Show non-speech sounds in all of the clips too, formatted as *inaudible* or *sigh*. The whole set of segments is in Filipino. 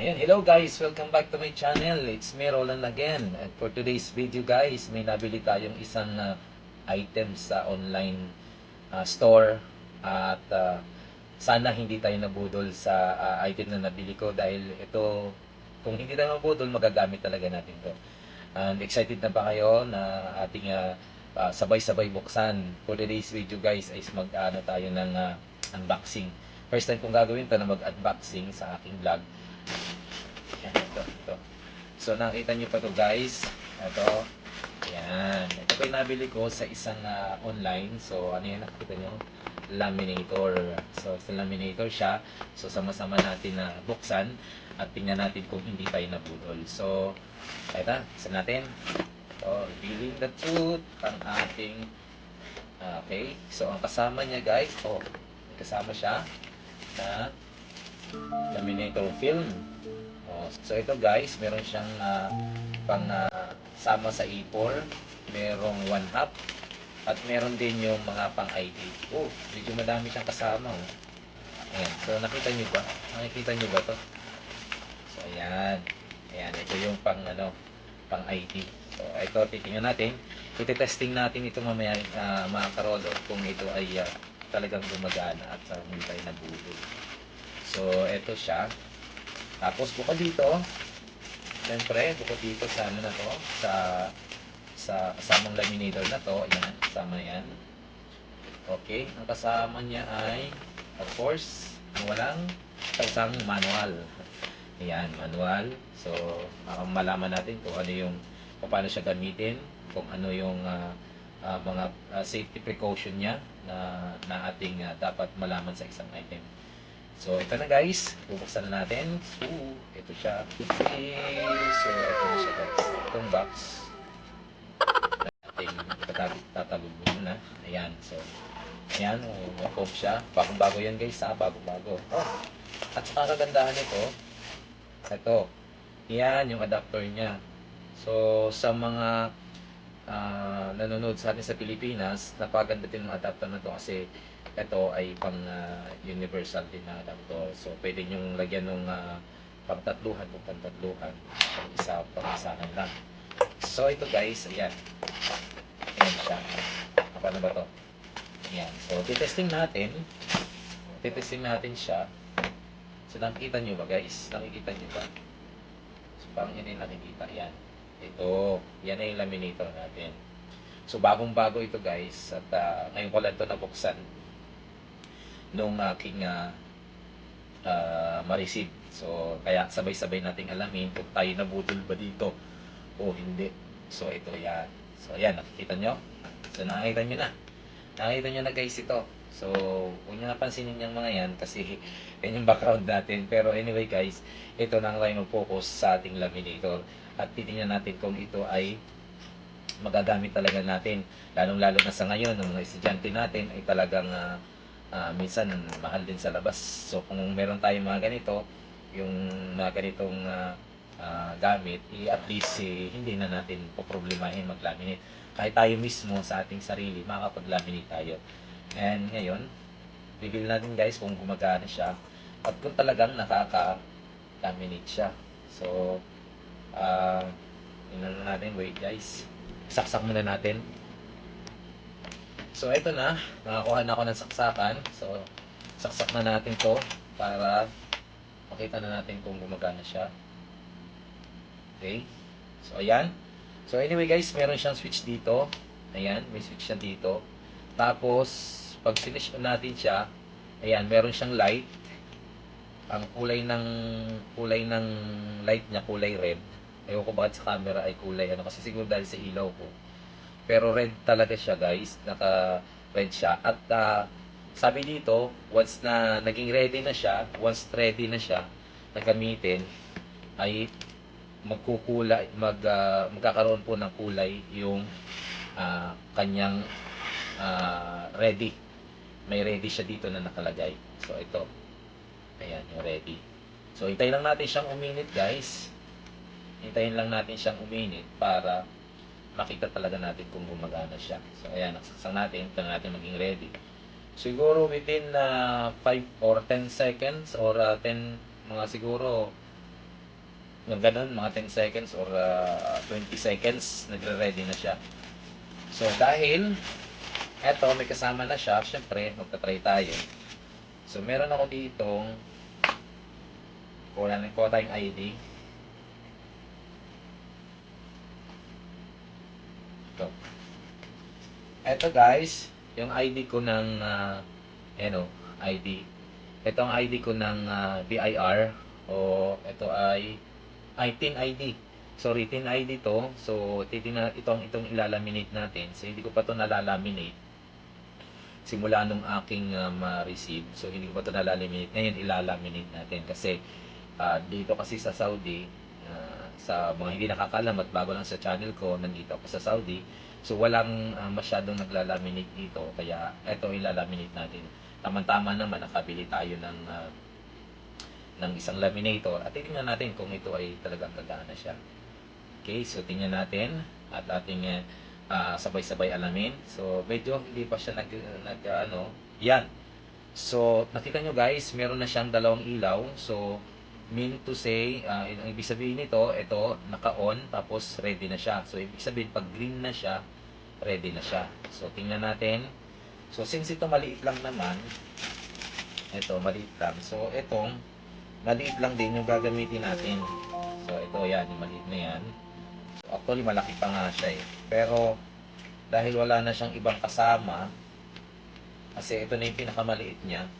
Ayan, hello guys! Welcome back to my channel. It's me, Roland again. And for today's video guys, may nabili tayong isang uh, item sa online uh, store. At uh, sana hindi tayo nabudol sa uh, item na nabili ko dahil ito, kung hindi tayo mabudol, magagamit talaga natin to. And excited na ba kayo na ating uh, uh, sabay-sabay buksan? For today's video guys, is mag-ano tayo ng uh, unboxing. First time kong gagawin to na mag-unboxing sa aking vlog. Yan, ito, ito. So, nakita niyo pa to guys. Ito. Yan. Ito po yung nabili ko sa isang ah, online. So, ano yan nakita niyo? Laminator. So, sa laminator siya. So, sama-sama natin na buksan at tingnan natin kung hindi tayo nabudol. So, ito, isa natin. So, revealing the truth ang ating ah, okay. So, ang kasama niya guys, oh, kasama siya na laminator film. So ito guys, meron siyang ah, pang ah, sama sa E4, merong one half at meron din yung mga pang ID. Oh, medyo madami siyang kasama oh. Ayan, so nakita niyo ba? Nakikita niyo ba to? So ayan. Ayan, ito yung pang ano, pang ID. So ito titingnan natin. Iti-testing natin ito mamaya ah, mga karolo kung ito ay ah, talagang gumagana at uh, hindi tayo nabudol. So, ito siya. Tapos, bukod dito, siyempre, bukod dito sa ano na to, sa sa kasamang laminator na to, ayan, kasama yan. Okay, ang kasama niya ay, of course, walang isang manual. Ayan, manual. So, uh, malaman natin kung ano yung, kung paano siya gamitin, kung ano yung ah, ah, mga ah, safety precaution niya na, na ating ah, dapat malaman sa isang item. So, ito na guys. Bubuksan na natin. So, ito siya. So, ito na siya guys. Itong box. Ating tatab- tatalubog na. Ayan. So, ayan. May foam siya. Bagong-bago yan guys ha. Bagong-bago. Oh. At saka kagandahan nito, ito. Yan yung adapter niya. So, sa mga ah, nanonood sa atin sa Pilipinas, napaganda din ng adapter na to kasi ito ay pang ah, universal din na adapter. So, pwede nyong lagyan ng uh, pang tatluhan o pang tatluhan. Pang isa, pang lang. So, ito guys, ayan. Ayan siya. Paano ba to? Ayan. So, titesting natin. Titesting natin siya. So, nakikita nyo ba guys? Nakikita nyo ba? So, parang yun yung nakikita. Ayan. Ito. Yan yung laminator natin. So, bagong-bago ito guys. At ah, ngayon ko lang ito nabuksan nung aking uh, ma-receive. So, kaya sabay-sabay nating alamin kung tayo nabudol ba dito o hindi. So, ito yan. So, yan. Nakikita nyo? So, nakikita nyo na. Nakikita nyo na guys ito. So, huwag nyo napansinin yung mga yan kasi *laughs* yan yung background natin. Pero anyway guys, ito na ang of focus sa ating laminator. At titingnan natin kung ito ay magagamit talaga natin. Lalong-lalo na sa ngayon, ng mga estudyante natin ay talagang ah, ah, minsan mahal din sa labas. So kung meron tayong mga ganito, yung mga ganitong ah, ah, gamit, i at least eh, hindi na natin poproblemahin mag-laminate. Kahit tayo mismo sa ating sarili, makakapag-laminate tayo. And ngayon, reveal natin guys kung gumagana siya at kung talagang nakaka-laminate siya. So, uh, natin, wait guys. Saksak muna natin. So, ito na. Nakakuha na ako ng saksakan. So, saksak na natin to para makita na natin kung gumagana siya. Okay. So, ayan. So, anyway guys, meron siyang switch dito. Ayan, may switch siya dito. Tapos, pag finish natin siya, ayan, meron siyang light. Ang kulay ng kulay ng light niya kulay red. Ewan ko bakit sa camera ay kulay ano kasi siguro dahil sa ilaw ko. Pero red talaga siya guys. Naka red siya. At ah, sabi dito, once na naging ready na siya, once ready na siya na gamitin, ay magkukulay, mag, ah, magkakaroon po ng kulay yung ah, kanyang ah, ready. May ready siya dito na nakalagay. So ito. Ayan, yung ready. So hintayin lang natin siyang uminit guys. Hintayin lang natin siyang uminit para makita talaga natin kung gumagana siya. So, ayan, nagsasang natin. Ito na natin maging ready. Siguro within uh, 5 or 10 seconds or uh, 10, mga siguro Yung ganun, mga 10 seconds or ah, 20 seconds, nagre-ready na siya. So, dahil eto, may kasama na siya, syempre, magta-try tayo. So, meron ako ditong kuha kuha tayong ID. Ito guys, yung ID ko ng uh, ano, ID. Ito ang ID ko ng ah, BIR o ito ay ay TIN ID. Sorry, TIN ID to. So, titingnan itong itong ilalaminate natin. So, hindi ko pa to nalalaminate simula nung aking uh, ma-receive. So, hindi ko pa ito nalalaminate. Ngayon, ilalaminate natin. Kasi, ah, dito kasi sa Saudi, ah, sa mga hindi nakakalam at bago lang sa channel ko, nandito ako sa Saudi. So, walang ah, masyadong naglalaminate dito. Kaya, ito ilalaminate natin. Tama-tama naman, nakabili tayo ng ah, ng isang laminator at titingnan natin kung ito ay talagang gagana siya. Okay, so tingnan natin at ating ah, sabay-sabay alamin. So, medyo hindi pa siya nag, nag ano, yan. So, nakita nyo guys, meron na siyang dalawang ilaw. So, mean to say, ah, ang ibig sabihin nito, ito, naka-on, tapos ready na siya. So, ibig sabihin, pag green na siya, ready na siya. So, tingnan natin. So, since ito maliit lang naman, ito, maliit lang. So, itong, maliit lang din yung gagamitin natin. So, ito, yan, yung maliit na yan. So, actually, malaki pa nga siya eh. Pero, dahil wala na siyang ibang kasama, kasi ito na yung pinakamaliit niya.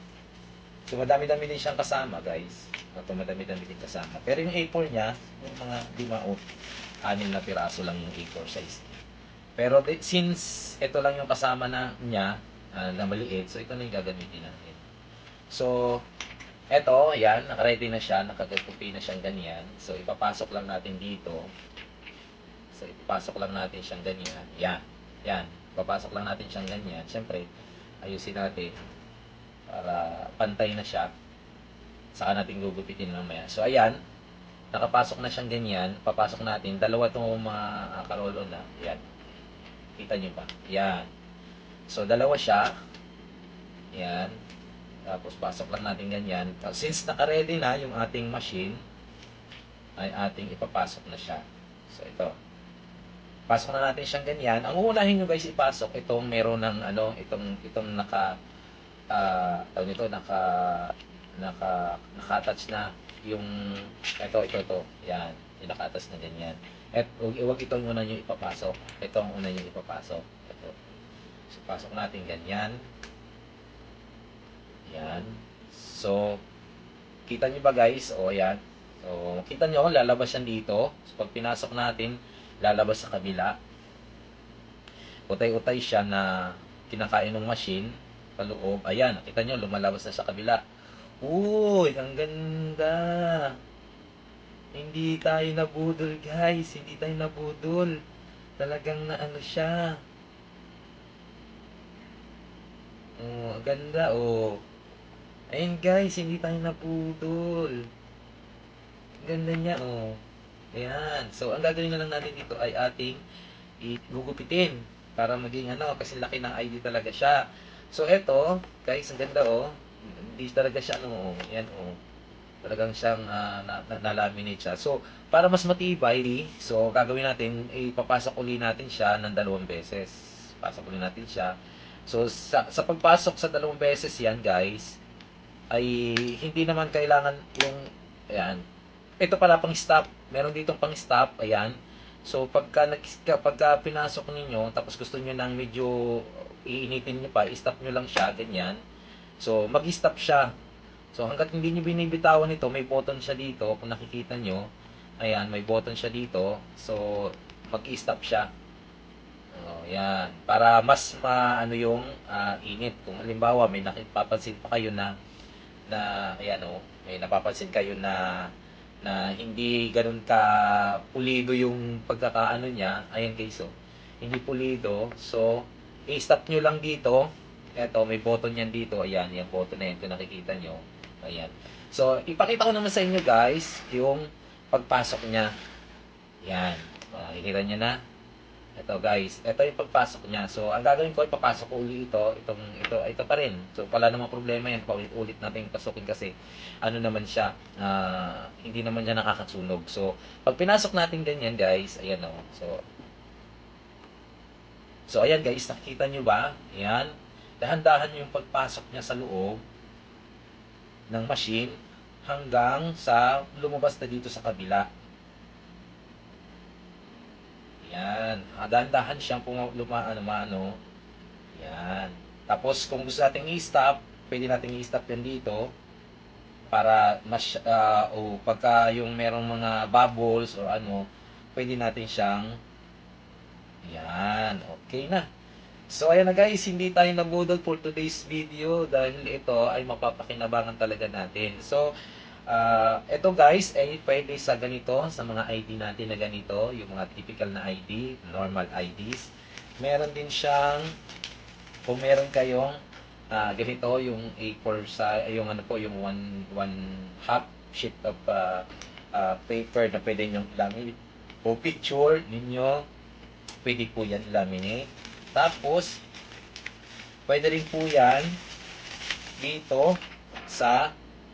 So, madami-dami din siyang kasama, guys. Ito, madami-dami din kasama. Pero yung A4 niya, yung mga lima o anim na piraso lang yung A4 size. Pero since ito lang yung kasama na niya, ah, na maliit, so ito na yung gagamitin natin. So, eto, yan, nakaready na siya, nakagagupi na siyang ganyan. So, ipapasok lang natin dito. So, ipapasok lang natin siyang ganyan. Yan, yan. Ipapasok lang natin siyang ganyan. Siyempre, ayusin natin para pantay na siya. Saka natin gugupitin mamaya. So, ayan, nakapasok na siyang ganyan. Papasok natin. Dalawa itong mga karolo na. Yan. Kita nyo ba? Yan. So, dalawa siya. Yan. Tapos, pasok lang natin ganyan. Since naka-ready na yung ating machine, ay ating ipapasok na siya. So, ito. Pasok na natin siyang ganyan. Ang uunahin nyo guys ipasok, itong meron ng ano, itong, itong naka, ah, tawag nito, naka, naka, naka-attach na yung, ito, ito, ito. Yan. Yung naka-attach na ganyan. At huwag, huwag itong una nyo ipapasok. Ito ang una nyo ipapasok. Ito. So, pasok natin ganyan. Yan. So, kita nyo ba guys? O, yan. So, kita nyo, lalabas yan dito. So, pag pinasok natin, lalabas sa kabila. Utay-utay siya na kinakain ng machine paloob. Ayan, nakita nyo, lumalabas na sa kabila. Uy, ang ganda. Hindi tayo nabudol, guys. Hindi tayo nabudol. Talagang na ano siya. Oh, ganda, oh. Ayun, guys, hindi tayo nabudol. Ganda niya, oh. Ayan. So, ang gagawin na lang natin dito ay ating igugupitin para maging ano, kasi laki ng ID talaga siya. So, eto, guys, ang ganda, oh. Hindi talaga siya, ano, oh. Ayan, oh. Talagang siyang ah, na, na, na-laminate siya. So, para mas matibay, so, gagawin natin, ipapasok uli natin siya ng dalawang beses. Pasok uli natin siya. So, sa, sa pagpasok sa dalawang beses yan, guys, ay hindi naman kailangan yung, ayan, ito pala pang stop. Meron ditong pang stop, ayan. So, pagka, pagka pinasok ninyo, tapos gusto nyo nang medyo iinitin nyo pa, i-stop nyo lang siya, ganyan. So, mag-stop siya. So, hanggat hindi nyo binibitawan ito, may button siya dito, kung nakikita nyo, ayan, may button siya dito. So, mag-stop siya. Oh, yan. Para mas maano yung ah, init. Kung halimbawa may nakipapansin pa kayo na na ayan oh, may napapansin kayo na na hindi ganun ka pulido yung pagkakaano niya. Ayan guys oh. Hindi pulido. So, i-stop nyo lang dito. Eto, may button yan dito. Ayan, yung button na yan. Kung nakikita nyo. Ayan. So, ipakita ko naman sa inyo guys, yung pagpasok niya. Yan. Makikita nyo na. Ito guys, ito yung pagpasok niya. So, ang gagawin ko, ipapasok ko uli ito. Itong, ito, ito pa rin. So, wala namang problema yan. Paulit-ulit natin pasukin kasi ano naman siya, ah, hindi naman siya nakakasunog. So, pag pinasok natin ganyan guys, ayan o. So, so ayan guys, nakikita nyo ba? Ayan. Dahan-dahan yung pagpasok niya sa loob ng machine hanggang sa lumabas na dito sa kabila. Yan. Ah, Dahan-dahan siyang puma, luma, ano, maano. Yan. Tapos, kung gusto nating i-stop, pwede nating i-stop yan dito para mas ah, o pagka yung merong mga bubbles or ano, pwede natin siyang yan, okay na. So ayan na guys, hindi tayo nabudol for today's video dahil ito ay mapapakinabangan talaga natin. So ah ito guys ay pwede sa ganito, sa mga ID natin na ganito, yung mga typical na ID, normal IDs. Meron din siyang kung meron kayong ah ganito yung A4 sa yung ano po yung one one half sheet of ah, ah, paper na pwede nyo laminate o picture ninyo pwede po yan laminate tapos pwede rin po yan dito sa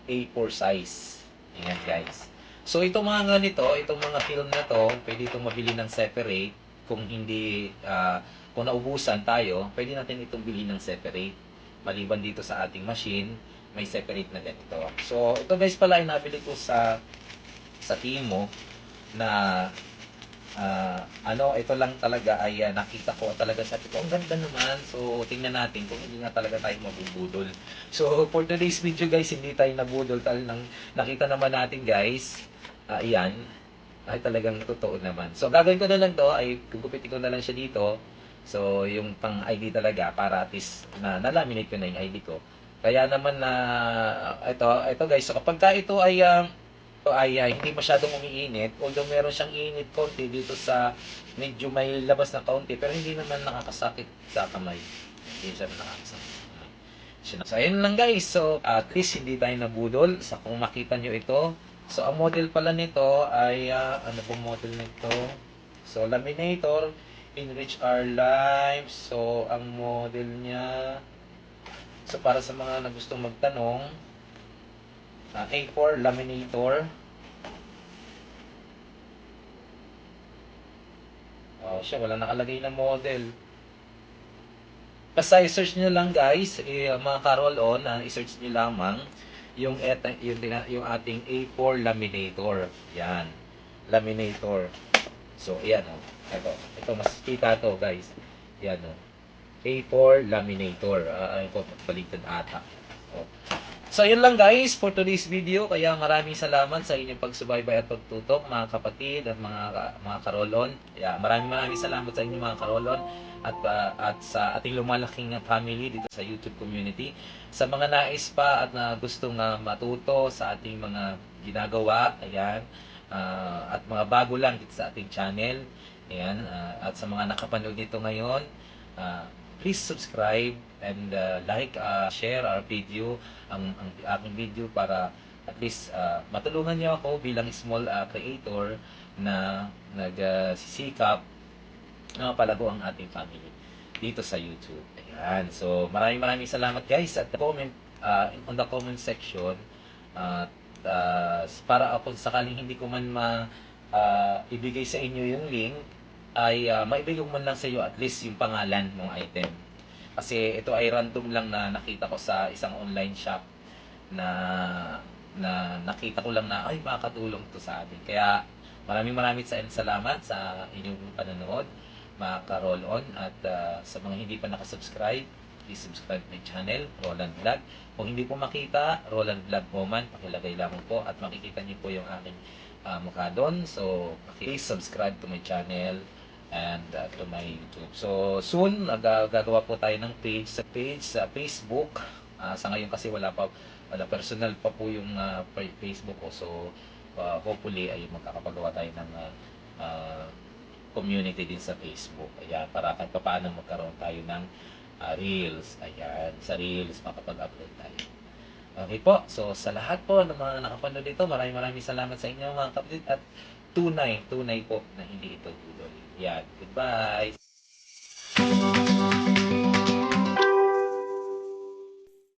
A4 size. Ayan guys. So itong mga ganito itong mga film na to pwede itong mabili ng separate. Kung hindi ah, kung naubusan tayo pwede natin itong bilhin ng separate. Maliban dito sa ating machine, may separate na ganito. So, ito guys pala ay nabili ko sa sa Timo na ah, ano, ito lang talaga ay ah, nakita ko talaga sa ko, ang ganda naman. So, tingnan natin kung hindi nga talaga tayo mabubudol. So, for today's video guys, hindi tayo nabudol. Tal nang nakita naman natin guys, ah, iyan, ay talagang totoo naman. So, gagawin ko na lang to, ay gugupitin ko na lang siya dito. So, yung pang ID talaga para at least na nalaminate ko na yung ID ko. Kaya naman na ito, ito guys, so kapag ka ito ay ah, ito ay ah, hindi masyadong umiinit, although meron siyang init konti dito sa medyo may labas na kaunti, pero hindi naman nakakasakit sa kamay. Hindi siya nakakasakit So, ayun lang guys. So, at least hindi tayo nabudol sa kung makita nyo ito. So, ang model pala nito ay, ah, ano pong model nito? So, laminator, Enrich Our Lives. So, ang model niya, so para sa mga na gustong magtanong, ah, A4 Laminator. Oh, siya, wala nakalagay na model. Basta i-search nyo lang guys, eh, mga karol on, ah, i-search nyo lamang yung, eta, yung, yung ating A4 Laminator. Yan. Laminator. So, yan o. Ito, ito mas kita to guys. Yan o. A4 laminator. Ah, ayun ko, baliktad ata. So, so, yun lang guys for today's video. Kaya maraming salamat sa inyong pagsubaybay at pagtutok mga kapatid at mga mga karolon. Kaya maraming maraming salamat sa inyong mga karolon at ah, at sa ating lumalaking family dito sa YouTube community. Sa mga nais pa at na gustong ah, matuto sa ating mga ginagawa, ayan, ah, at mga bago lang dito sa ating channel, ayan, ah, at sa mga nakapanood nito ngayon, ah, please subscribe and uh, like, uh, share our video, ang, ang aking video para at least uh, matulungan niyo ako bilang small uh, creator na nagsisikap na palago ang ating family dito sa YouTube. Ayan. So, maraming maraming salamat guys at comment uh, on the comment section at uh, para ako sakaling hindi ko man ma uh, ibigay sa inyo yung link ay uh, maibigay ko man lang sa iyo at least yung pangalan ng item. Kasi ito ay random lang na nakita ko sa isang online shop na na nakita ko lang na ay makakatulong to sa atin. Kaya maraming maraming sa salamat sa inyong panonood, mga ka-roll on at uh, sa mga hindi pa nakasubscribe, please subscribe my channel, Roland Vlog. Kung hindi po makita, Roland Vlog po man, pakilagay lamang po at makikita niyo po yung aking uh, mukha doon. So, please subscribe to my channel and uh, to my YouTube. So, soon, nag- gagawa po tayo ng page sa page sa Facebook. Ah, sa ngayon kasi wala pa, wala personal pa po yung uh, Facebook ko. So, uh, hopefully ay magkakapagawa tayo ng uh, uh, community din sa Facebook. Ayan, para kahit pa paano magkaroon tayo ng uh, Reels. Ayan, sa Reels makapag-upload tayo. Okay po, so sa lahat po ng mga nakapanood dito, maraming maraming salamat sa inyo mga kapatid at tunay, tunay po na hindi ito tuloy. Yan. Goodbye.